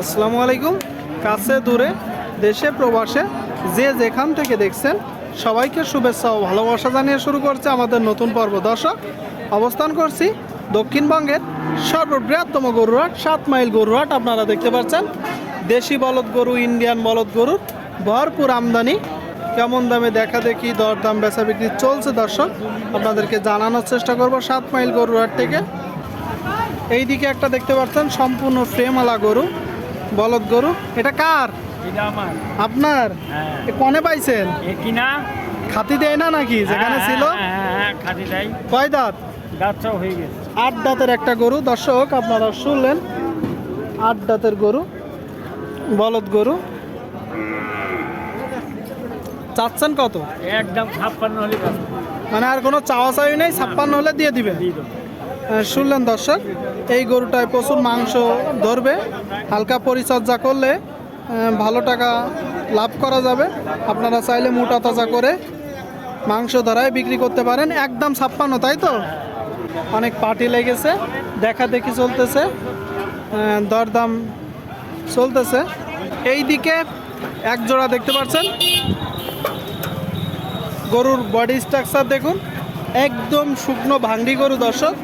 আসসালামু আলাইকুম। কাছে, দূরে, দেশে, প্রবাসে, যে যেখান থেকে দেখছেন, সবাইকে শুভেচ্ছা ও ভালোবাসা জানিয়ে শুরু করছে আমাদের নতুন পর্ব। দর্শক, অবস্থান করছি দক্ষিণবঙ্গের সর্ববৃহত্তম গরুহাট সাত মাইল গরুহাট আপনারা দেখতে পাচ্ছেন, দেশি বলদ গরু, ইন্ডিয়ান বলদ গরুর ভরপুর আমদানি। কেমন দামে দেখা দেখি দরদাম বেচা বিক্রি চলছে দর্শক, আপনাদেরকে জানানোর চেষ্টা করব সাত মাইল গরুহাট থেকে। এইদিকে একটা দেখতে পাচ্ছেন, সম্পূর্ণ ফ্রেমওয়ালা গরু। বলদ গরু? এটা কার? আপনার? হ্যাঁ। এ কনে পাইছেন? কিনা? খাতি দেয় না নাকি? যেখানে হ্যাঁ, ছিল হ্যাঁ, খাতি দেয়। কয় দাঁত? দাঁতটাও হয়ে গেছে। আট দাঁতের একটা গরু। দর্শক আপনারা শুনলেন। আট দাঁতের গরু। বলদ গরু। চাচ্ছেন কত? একদম ছাপ্পান্ন হলে মানে আর কোনো চাওয়া চাই নেই ছাপ্পান্ন হলে দিয়ে দিবে। শুনলেন দর্শক, এই গরুটায় প্রচুর মাংস ধরবে, হালকা পরিচর্যা করলে ভালো টাকা লাভ করা যাবে। আপনারা চাইলে মোটা তাজা করে মাংস ধরায় বিক্রি করতে পারেন। একদম ছাপ্পান্ন, তাই তো? অনেক পার্টি লেগেছে, দেখা দেখি চলতেছে দরদাম চলতেছে। এই দিকে এক জোড়া দেখতে পাচ্ছেন। গরুর বডি স্ট্রাকচার দেখুন। একদম শুকনো ভাঙ্গি গরু দর্শক।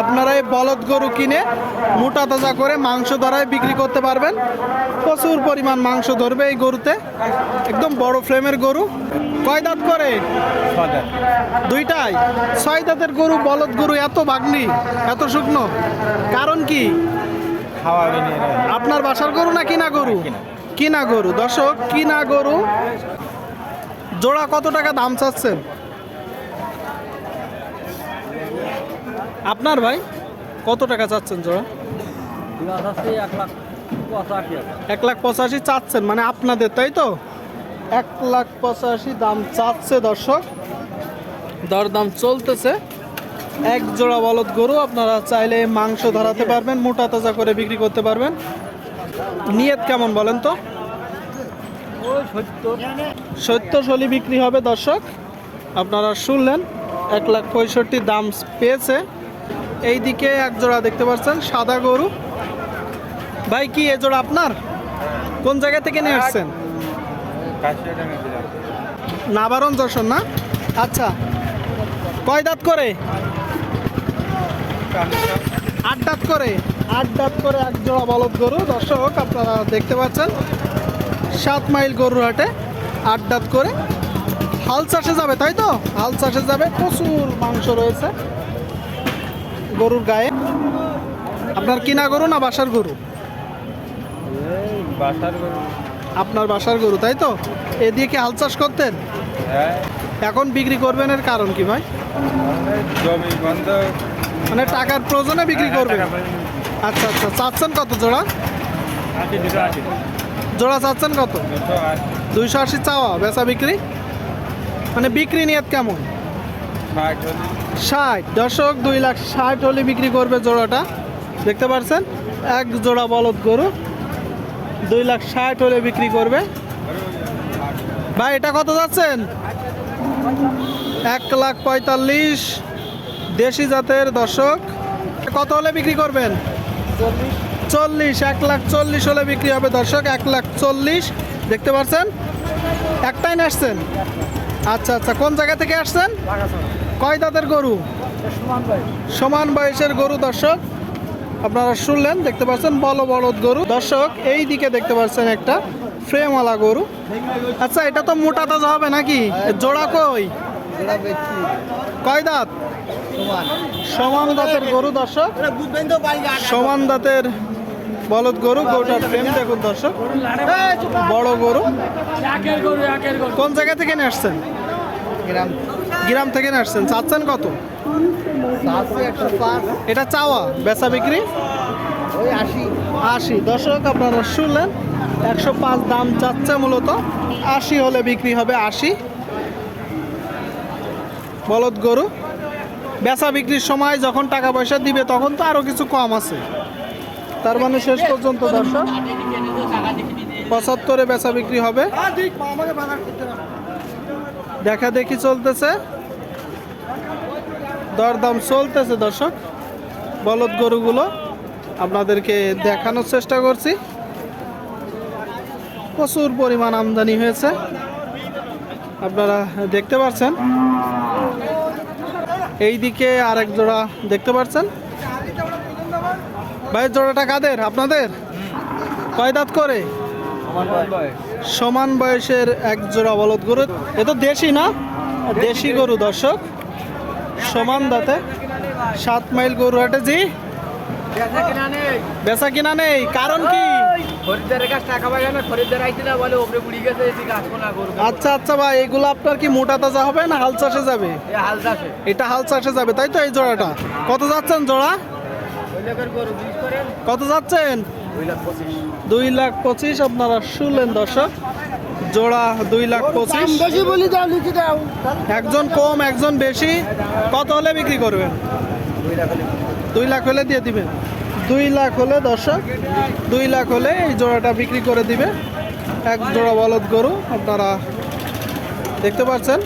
আপনারা এই বলদ গরু কিনে মোটা তাজা করে মাংস ধরায় বিক্রি করতে পারবেন। প্রচুর পরিমাণ মাংস ধরবে এই গরুতে। একদম বড় ফ্রেমের গরু। কয় দাঁত করে? দুইটাই। ছয় দাঁতের গরু বলদ গরু এত ভাগ্নি এত শুকনো। কারণ কি? আপনার বাসার গরু না কিনা গরু? কিনা গরু। দর্শক কিনা গরু। জোড়া কত টাকা দাম চাচ্ছেন? আপনার ভাই, কত টাকা চাচ্ছেন জোড়া? এক লাখ পঁচাশি চাচ্ছেন মানে আপনাদের, তাই তো? এক লাখ পঁচাশি দাম চাচ্ছে দর্শক। দরদাম চলতেছে। এক জোড়া বলদ গরু, আপনারা চাইলে মাংস ধরাতে পারবেন, মোটা তাজা করে বিক্রি করতে পারবেন। নিয়ত কেমন বলেন তো? সত্তর শলি বিক্রি হবে দর্শক। আপনারা শুনলেন, এক লাখ পঁয়ষট্টি দাম পেয়েছে। এই দিকে এক জোড়া দেখতে পাচ্ছেন, সাদা গরু। ভাই, কি এ জোড়া আপনার? কোন জায়গা থেকে নিয়ে আসছেন? নাবারণ যশোর না? আচ্ছা। কয় দাঁত করে? আট দাঁত করে। আট দাঁত করে এক জোড়া বলদ গরু। দর্শক, আপনারা দেখতে পাচ্ছেন, সাত মাইল গরুর হাটে আট দাঁত করে। হাল চাষে যাবে, তাই তো? হাল চাষে যাবে, প্রচুর মাংস রয়েছে। গরুর গায়ে? আপনার কিনা গরু না বাসার গরু? বাসার আপনার বাসার গরু তাই তো? এদিকে হাল চাষ করতেন? হ্যাঁ। এখন বিক্রি করবেন এর কারণ কি ভাই? জমি বন্ধ। মানে টাকার প্রয়োজনে বিক্রি করবেন। আচ্ছা আচ্ছা চাচ্ছেন কত জোড়া? জোড়া চাচ্ছেন কত? দুইশো আশি চাওয়া বেচা বিক্রি? মানে বিক্রি নিয়ত কেমন? ষাট। দশক দুই লাখ ষাট হলে বিক্রি করবে জোড়াটা। দেখতে পাচ্ছেন এক জোড়া বলদ গরু। দুই লাখ ষাট হলে বিক্রি করবে। ভাই, এটা কত যাচ্ছেন? এক লাখ পঁয়তাল্লিশ। দেশি জাতের দর্শক। কত হলে বিক্রি করবেন? চল্লিশ। এক লাখ চল্লিশ হলে বিক্রি হবে দর্শক, এক লাখ চল্লিশ। দেখতে পাচ্ছেন একটাই আসছেন আচ্ছা আচ্ছা। কোন জায়গা থেকে আসছেন? কয় দাঁতের গরু? সমান বয়সের গরু, দর্শক। আপনারা শুনলেন, দেখতে পাচ্ছেন বড় বলদ গরু। দর্শক, এই দিকে দেখতে পাচ্ছেন একটা ফ্রেমওয়ালা গরু। আচ্ছা এটা তো মোটা তাজা হবে নাকি? জোড়া কই? কয় দাঁত? সমান দাঁতের গরু, দর্শক। সমান দাঁতের বলদ গরু, গরুটার ফ্রেম দেখুন, দর্শক। বড় গরু। কোন জায়গা থেকে নিয়ে আসছেন? গ্রাম থেকে নিয়ে আসছেন। চাচ্ছেন কত? এটা চাওয়া, বেচা বিক্রি? আশি। দর্শক, আপনারা শুনলেন, একশো পাঁচ দাম চাচ্ছে মূলত। আশি হলে বিক্রি হবে আশি। বলদ গরু, বেচা বিক্রির সময় যখন টাকা পয়সা দিবে তখন তো আরও কিছু কম আছে। তার মানে শেষ পর্যন্ত দর্শক, পঁচাত্তরে বেচা বিক্রি হবে। দেখা দেখি চলতেছে। দরদাম চলতেছে, দর্শক। বলদ গরুগুলো আপনাদেরকে দেখানোর চেষ্টা করছি। প্রচুর পরিমাণ আমদানি হয়েছে। আপনারা দেখতে পাচ্ছেন এই দিকে আরেক জোড়া দেখতে পাচ্ছেন ভাই, জোড়াটা কাদের? আপনাদের? কয় দাঁত করে? সমান বয়সের এক জোড়া বলদ গরু। এ তো দেশি না? দেশি গরু, দর্শক। সমান দাঁতে। সাত মাইল গরু হাটে জি। বেচা কিনা নেই। কারণ কি? খরিদ্দারের কাছে টাকা পাই না খরিদ্দার আইতে বলে ওপরে বুড়ি গেছে এদিকে আসব না করব আচ্ছা আচ্ছা ভাই এগুলো আপনার কি মোটা তাজা হবে না হাল চাষে যাবে? এ হাল চাষে। এটা হাল চাষে যাবে তাই তো এই জোড়াটা? কত যাচ্ছেন জোড়া? কত যাচ্ছেন? দুই লাখ পঁচিশ আপনারা শুনলেন দর্শক। জোড়া দুই লাখ পঁচিশ। বেশি বলি দাও লিখে দাও। একজন কম একজন বেশি। কত হলে বিক্রি করবেন? দুই লাখ হলে দুই লাখ হলে দিয়ে দিবেন। দুই লাখ হলে দর্শক দুই লাখ হলে এই জোড়াটা বিক্রি করে দিবে। এক জোড়া বলদ গরু আপনারা দেখতে পাচ্ছেন।